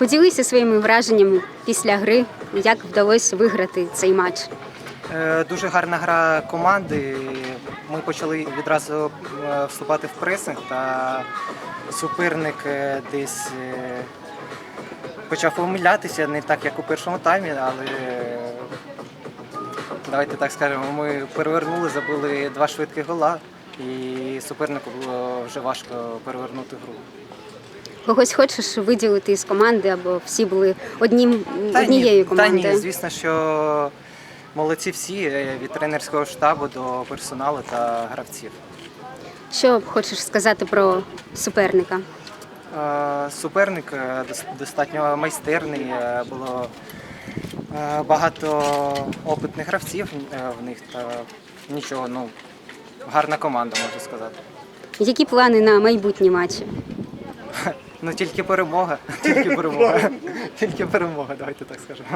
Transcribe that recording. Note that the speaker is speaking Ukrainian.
Поділися своїми враженнями після гри, як вдалося виграти цей матч. Е, Дуже гарна гра команди. Ми почали відразу е, вступати в пресинг, та суперник е, десь почав помилятися не так, як у першому таймі, але давайте так скажемо, ми перевернули, забили два швидкі гола, і супернику було вже важко перевернути гру. Когось хочеш виділити із команди, або всі були однім, Та однією ні, командою? Та ні, звісно, що молодці всі е, від тренерського штабу до персоналу та гравців. Що хочеш сказати про суперника? Е, Суперник е, достатньо майстерний, було багато опитних гравців в них та нічого, ну гарна команда, можу сказати. Які плани на майбутні матчі? Ну тільки перемога, тільки перемога, тільки перемога, давайте так скажемо.